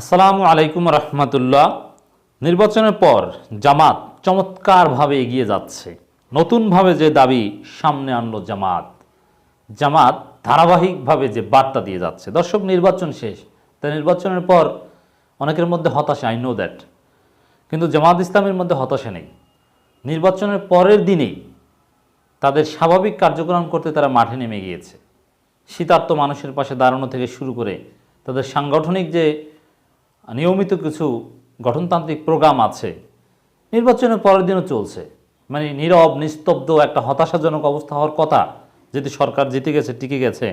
আসসালামু আলাইকুম রহমতুল্লাহ। নির্বাচনের পর জামাত চমৎকারভাবে এগিয়ে যাচ্ছে। নতুনভাবে যে দাবি সামনে আনলো জামাত জামাত ধারাবাহিকভাবে যে বার্তা দিয়ে যাচ্ছে। দর্শক, নির্বাচন শেষ। তাই নির্বাচনের পর অনেকের মধ্যে হতাশা আই নো দ্যাট কিন্তু জামাত ইসলামের মধ্যে হতাশা নেই। নির্বাচনের পরের দিনেই তাদের স্বাভাবিক কার্যক্রম করতে তারা মাঠে নেমে গিয়েছে। শীতার্ত মানুষের পাশে দাঁড়ানো থেকে শুরু করে তাদের সাংগঠনিক যে নিয়মিত কিছু গঠনতান্ত্রিক প্রোগ্রাম আছে, নির্বাচনের পরের দিনও চলছে। মানে নীরব, নিস্তব্ধ একটা হতাশাজনক অবস্থা হওয়ার কথা যদি সরকার জিতে গেছে, টিকে গেছে।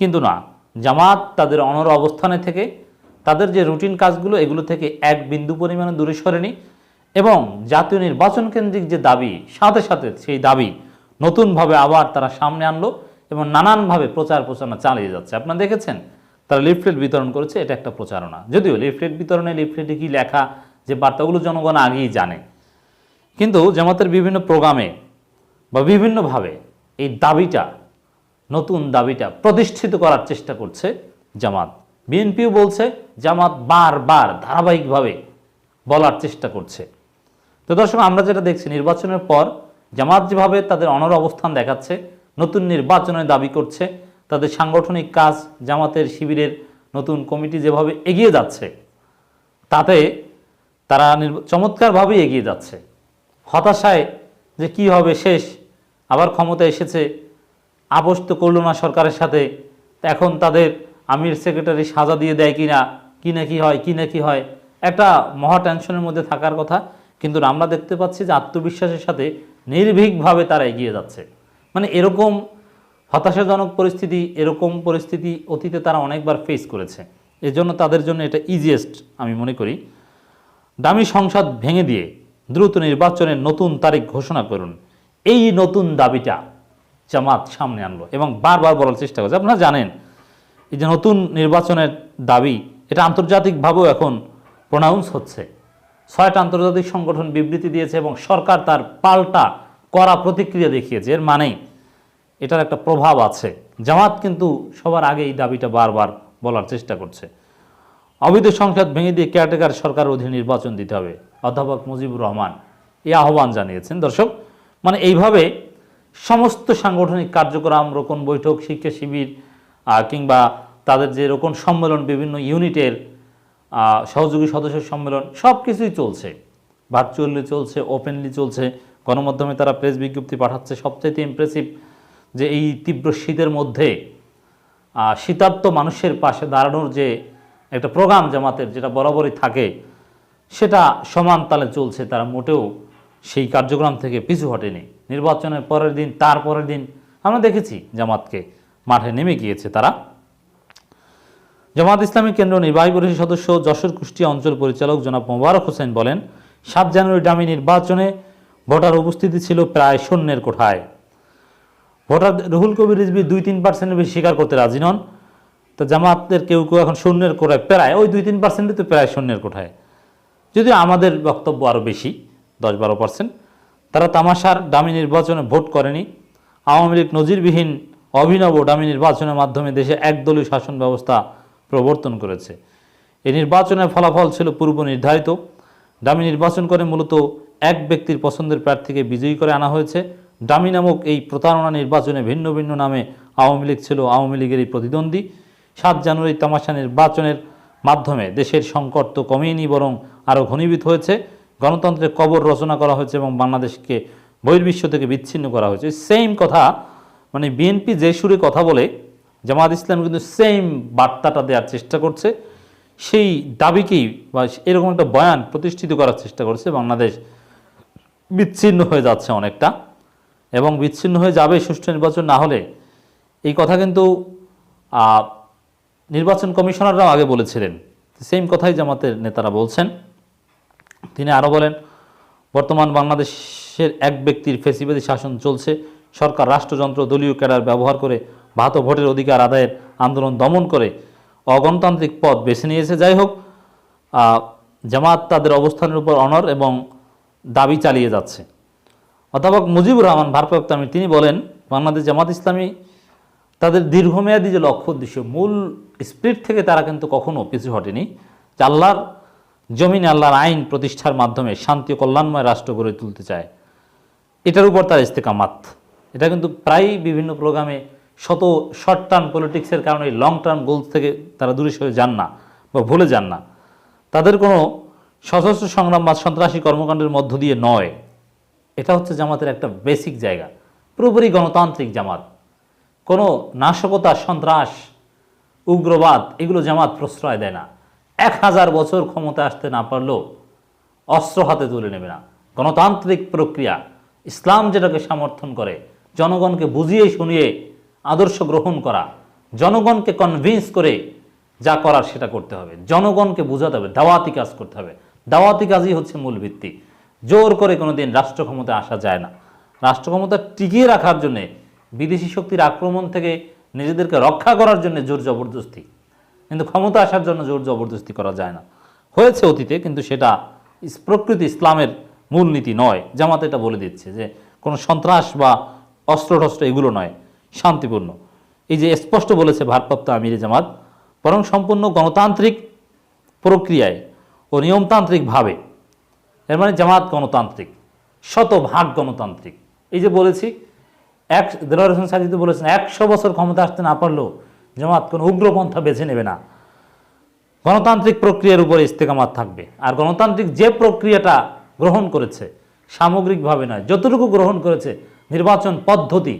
কিন্তু না, জামাত তাদের অনর অবস্থানে থেকে, তাদের যে রুটিন কাজগুলো, এগুলো থেকে এক বিন্দু পরিমাণে দূরে সরেনি এবং জাতীয় নির্বাচন কেন্দ্রিক যে দাবি, সাথে সাথে সেই দাবি নতুনভাবে আবার তারা সামনে আনলো এবং নানানভাবে প্রচার প্রচারণা চালিয়ে যাচ্ছে। আপনারা দেখেছেন? তারা লিফলেট বিতরণ করেছে, এটা একটা প্রচারণা। যদিও লিফলেট বিতরণে লিফলেটে কি লেখা যে বার্তাগুলো জনগণ আগেই জানে। কিন্তু জামাতের বিভিন্ন প্রোগ্রামে বা বিভিন্নভাবে এই দাবিটা, নতুন দাবিটা প্রতিষ্ঠিত করার চেষ্টা করছে জামাত। বিএনপিও বলছে, জামাত বারবার ধারাবাহিকভাবে বলার চেষ্টা করছে। তো দর্শক, আমরা যেটা দেখছি, নির্বাচনের পর জামাত যেভাবে তাদের অনর অবস্থান দেখাচ্ছে, নতুন নির্বাচনের দাবি করছে তাদের সাংগঠনিক কাজ, জামাতের শিবিরের নতুন কমিটি যেভাবে এগিয়ে যাচ্ছে, তাতে তারা নির্ব- চমৎকারভাবে এগিয়ে যাচ্ছে। হতাশায় যে কি হবে শেষ, আবার ক্ষমতা এসেছে, আপোষ তো করল না সরকারের সাথে, এখন তাদের আমির সেক্রেটারি সাজা দিয়ে দেয় কি না কি না কি হয়, কি না কি হয়, একটা মহা টেনশনের মধ্যে থাকার কথা, কিন্তু আমরা দেখতে পাচ্ছি যে আত্মবিশ্বাসের সাথে নির্ভীকভাবে তারা এগিয়ে যাচ্ছে। মানে এরকম হতাশাজনক পরিস্থিতি, এরকম পরিস্থিতি অতীতে তারা অনেকবার ফেস করেছে। এজন্য তাদের জন্য এটা ইজিয়েস্ট আমি মনে করি। দামি সংসদ ভেঙে দিয়ে দ্রুত নির্বাচনের নতুন তারিখ ঘোষণা করুন। এই নতুন দাবিটা জামাত সামনে আনলো এবং বারবার বলার চেষ্টা করছে। আপনারা জানেন, এই যে নতুন নির্বাচনের দাবি, এটা আন্তর্জাতিকভাবেও এখন প্রনাউন্স হচ্ছে। ছয়টা আন্তর্জাতিক সংগঠন বিবৃতি দিয়েছে এবং সরকার তার পাল্টা করা প্রতিক্রিয়া দেখিয়েছে। এর মানেই এটার একটা প্রভাব আছে। জামাত কিন্তু সবার আগে এই দাবিটা বারবার বলার চেষ্টা করছে। অবৈধ সংসদ ভেঙে দিয়ে কেয়ারটেকার সরকার অধীনে নির্বাচন দিতে হবে, অধ্যাপক মুজিবুর রহমান এই আহ্বান জানিয়েছেন। দর্শক মানে এইভাবে সমস্ত সাংগঠনিক কার্যক্রম, রোকন বৈঠক, শিক্ষা শিবির কিংবা তাদের যে রোকন সম্মেলন, বিভিন্ন ইউনিটের সহযোগী সদস্য সম্মেলন সব কিছুই চলছে। ভার্চুয়ালি চলছে, ওপেনলি চলছে। গণমাধ্যমে তারা প্রেস বিজ্ঞপ্তি পাঠাচ্ছে। সবচাইতে ইমপ্রেসিভ যে এই তীব্র শীতের মধ্যে আহ, শীতার্ত মানুষের পাশে দাঁড়ানোর যে একটা প্রোগ্রাম জামাতের যেটা বরাবরই থাকে সেটা সমান তালে চলছে তারা মোটেও সেই কার্যক্রম থেকে পিছু হটেনি। নির্বাচনের পরের দিন তার পরের দিন আমরা দেখেছি জামাতকে মাঠে নেমে গিয়েছে তারা। জামাত ইসলামী কেন্দ্র নির্বাহী পরিষদ সদস্য যশোর কুষ্টিয়া অঞ্চল পরিচালক জনাব মোবারক হোসেন বলেন সাত জানুয়ারি ডামি নির্বাচনে ভোটার উপস্থিতি ছিল প্রায় শূন্যের কোঠায়। ভোটার রুহুল কবির রিজবি দুই তিন পার্সেন্টের বেশি স্বীকার করতে রাজি নন। তো জামাতের কেউ কেউ এখন শূন্যের কোঠায় প্রায়, ওই দুই তিন পার্সেন্টই তো প্রায় শূন্যের কোঠায়। যদিও আমাদের বক্তব্য আরও বেশি, দশ বারো পার্সেন্ট তারা তামাশার ডামি নির্বাচনে ভোট করেনি। আওয়ামী লীগ নজিরবিহীন অভিনব ডামি নির্বাচনের মাধ্যমে দেশে একদলীয় শাসন ব্যবস্থা প্রবর্তন করেছে। এই নির্বাচনের ফলাফল ছিল পূর্ব নির্ধারিত। ডামি নির্বাচন করে মূলত এক ব্যক্তির পছন্দের প্রার্থীকে বিজয়ী করে আনা হয়েছে। ডামি নামক এই প্রতারণা নির্বাচনে ভিন্ন ভিন্ন নামে আওয়ামী লীগ ছিল আওয়ামী লীগেরই প্রতিদ্বন্দ্বী। সাত জানুয়ারি তামাশা নির্বাচনের মাধ্যমে দেশের সংকট তো কমেনি বরং আরও ঘনীভূত হয়েছে। গণতন্ত্রের কবর রচনা করা হয়েছে এবং বাংলাদেশকে বহির্বিশ্ব থেকে বিচ্ছিন্ন করা হয়েছে। সেম কথা মানে বিএনপি যে সুরে কথা বলে জামাত ইসলাম কিন্তু সেম বার্তাটা দেওয়ার চেষ্টা করছে। সেই দাবিকেই বা এরকম একটা বয়ান প্রতিষ্ঠিত করার চেষ্টা করছে। বাংলাদেশ বিচ্ছিন্ন হয়ে যাচ্ছে অনেকটা। এবং বিচ্ছিন্ন হয়ে যাবে সুষ্ঠু নির্বাচন না হলে। এই কথা কিন্তু নির্বাচন কমিশনাররাও আগে বলেছিলেন। সেম কথাই জামাতের নেতারা বলছেন। তিনি আরও বলেন, বর্তমান বাংলাদেশের এক ব্যক্তির ফেসিবাদী শাসন চলছে। সরকার, রাষ্ট্রযন্ত্র, দলীয় ক্যাডার ব্যবহার করে ভাত ভোটের অধিকার আদায়ের আন্দোলন দমন করে অগণতান্ত্রিক পথ বেছে নিয়েছে। যাই হোক জামাত তাদের অবস্থানের উপর অনর এবং দাবি চালিয়ে যাচ্ছে। অধ্যাপক মুজিবুর রহমান, ভারপ্রাপ্ত আমির, তিনি বলেন, বাংলাদেশ জামাত ইসলামী তাদের দীর্ঘমেয়াদী যে লক্ষ্য উদ্দেশ্য, মূল স্পিরিট থেকে তারা কিন্তু কখনো পিছু হটেনি। যে আল্লাহর জমিনে আল্লাহর আইন প্রতিষ্ঠার মাধ্যমে শান্তি ও কল্যাণময় রাষ্ট্র গড়ে তুলতে চায়, এটার উপর তার ইস্তেকামাত। এটা কিন্তু প্রায়ই বিভিন্ন প্রোগ্রামে শত শর্ট টার্ম পলিটিক্সের কারণে লং টার্ম গোলস থেকে তারা দূরে সরে যান না বা ভুলে যান না। তাদের কোনো সশস্ত্র সংগ্রাম বা সন্ত্রাসী কর্মকাণ্ডের মধ্য দিয়ে নয়। এটা হচ্ছে জামাতের একটা বেসিক জায়গা। পুরোপুরি গণতান্ত্রিক জামাত। কোনো নাশকতা, সন্ত্রাস, উগ্রবাদ এগুলো জামাত প্রশ্রয় দেয় না। এক হাজার বছর ক্ষমতা আসতে না পারলেও অস্ত্র হাতে তুলে নেবে না। গণতান্ত্রিক প্রক্রিয়া, ইসলাম যেটাকে সমর্থন করে, জনগণকে বুঝিয়ে শুনিয়ে আদর্শ গ্রহণ করা, জনগণকে কনভিন্স করে যা করার সেটা করতে হবে। জনগণকে বোঝাতে হবে, দাওয়াতি কাজ করতে হবে। দাওয়াতি কাজই হচ্ছে মূল ভিত্তি। জোর করে কোনোদিন রাষ্ট্র ক্ষমতায় আসা যায় না। রাষ্ট্র ক্ষমতা টিকিয়ে রাখার জন্যে বিদেশি শক্তির আক্রমণ থেকে নিজেদেরকে রক্ষা করার জন্য জোর জবরদস্তি। কিন্তু ক্ষমতা আসার জন্য জোর জবরদস্তি করা যায় না। হয়েছে অতীতে, কিন্তু সেটা প্রকৃতি ইসলামের মূলনীতি নয়। জামাত এটা বলে দিচ্ছে যে, কোনো সন্ত্রাস বা অস্ত্র টস্ত্র এগুলো নয়, শান্তিপূর্ণ। এই যে স্পষ্ট বলেছে ভারপ্রাপ্ত আমিরে জামাত, বরং সম্পূর্ণ গণতান্ত্রিক প্রক্রিয়ায় ও নিয়মতান্ত্রিকভাবে এর মানে জামাত গণতান্ত্রিক, শতভাগ গণতান্ত্রিক। এই যে বলেছি, এক, দেলোয়ার হোসেন সাজিদ বলেছেন, একশো বছর ক্ষমতা আসতে না পারলেও জামাত কোনো উগ্রপন্থা বেছে নেবে না। গণতান্ত্রিক প্রক্রিয়ার উপরে ইস্তেকামাত থাকবে। আর গণতান্ত্রিক যে প্রক্রিয়াটা গ্রহণ করেছে, সামগ্রিকভাবে নয়, যতটুকু গ্রহণ করেছে, নির্বাচন পদ্ধতি,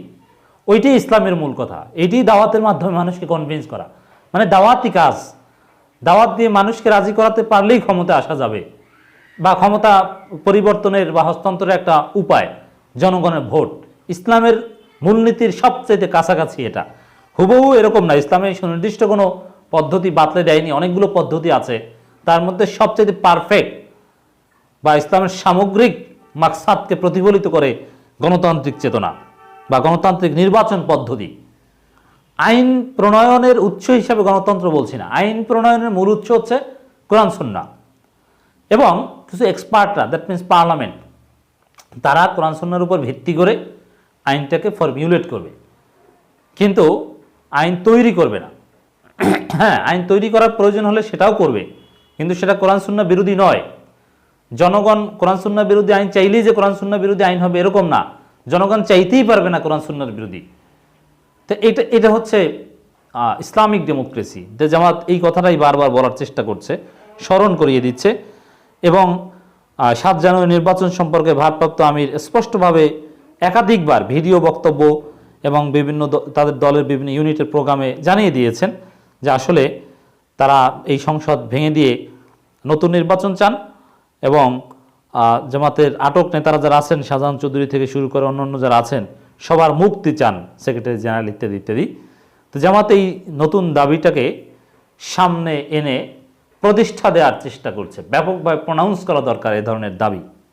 ওইটাই ইসলামের মূল কথা। এটি দাওয়াতের মাধ্যমে মানুষকে কনভিন্স করা। মানে দাওয়াতি কাজ, দাওয়াত দিয়ে মানুষকে রাজি করাতে পারলেই ক্ষমতা আসা যাবে। বা ক্ষমতা পরিবর্তনের বা হস্তান্তরের একটা উপায়, জনগণের ভোট। ইসলামের মূলনীতির সবচেয়ে কাছাকাছি এটা। হুবহু এরকম না, ইসলামে সুনির্দিষ্ট কোনো পদ্ধতি বাতলে দেয়নি, অনেকগুলো পদ্ধতি আছে। তার মধ্যে সবচেয়ে পারফেক্ট বা ইসলামের সামগ্রিক মাকসাদকে প্রতিফলিত করে গণতান্ত্রিক চেতনা বা গণতান্ত্রিক নির্বাচন পদ্ধতি। আইন প্রণয়নের উৎস হিসাবে গণতন্ত্র বলছি না। আইন প্রণয়নের মূল উৎস হচ্ছে কোরআন সুন্না এবং কিছু এক্সপার্টরা দ্যাট মিন্স পার্লামেন্ট তারা কোরআন সুন্নার উপর ভিত্তি করে আইনটাকে ফর্মিউলেট করবে। কিন্তু আইন তৈরি করবে না। হ্যাঁ আইন তৈরি করার প্রয়োজন হলে সেটাও করবে। কিন্তু সেটা কোরআন সুন্না বিরোধী নয়। জনগণ কোরআন সুন্না বিরোধী আইন চাইলেই যে কোরআন সুন্না বিরোধী আইন হবে এরকম না। জনগণ চাইতেই পারবে না কোরআন সুন্নার বিরোধী। তো এটা এটা হচ্ছে ইসলামিক ডেমোক্রেসি। যে জামাত এই কথাটাই বারবার বলার চেষ্টা করছে, স্মরণ করিয়ে দিচ্ছে। এবং সাত জানুয়ারি নির্বাচন সম্পর্কে ভারপ্রাপ্ত আমির স্পষ্টভাবে একাধিকবার ভিডিও বক্তব্য এবং বিভিন্ন তাদের দলের বিভিন্ন ইউনিটের প্রোগ্রামে জানিয়ে দিয়েছেন যে আসলে তারা এই সংসদ ভেঙে দিয়ে নতুন নির্বাচন চান এবং জামাতের আটক নেতারা যারা আছেন, শাহজাহান চৌধুরী থেকে শুরু করে অন্যান্য যারা আছেন, সবার মুক্তি চান সেক্রেটারি জেনারেল ইত্যাদি ইত্যাদি। তো জামাত এই নতুন দাবিটাকে সামনে এনে প্রতিষ্ঠা দেওয়ার চেষ্টা করছে। ব্যাপকভাবে প্রনাউন্স করা দরকার এ ধরনের দাবি।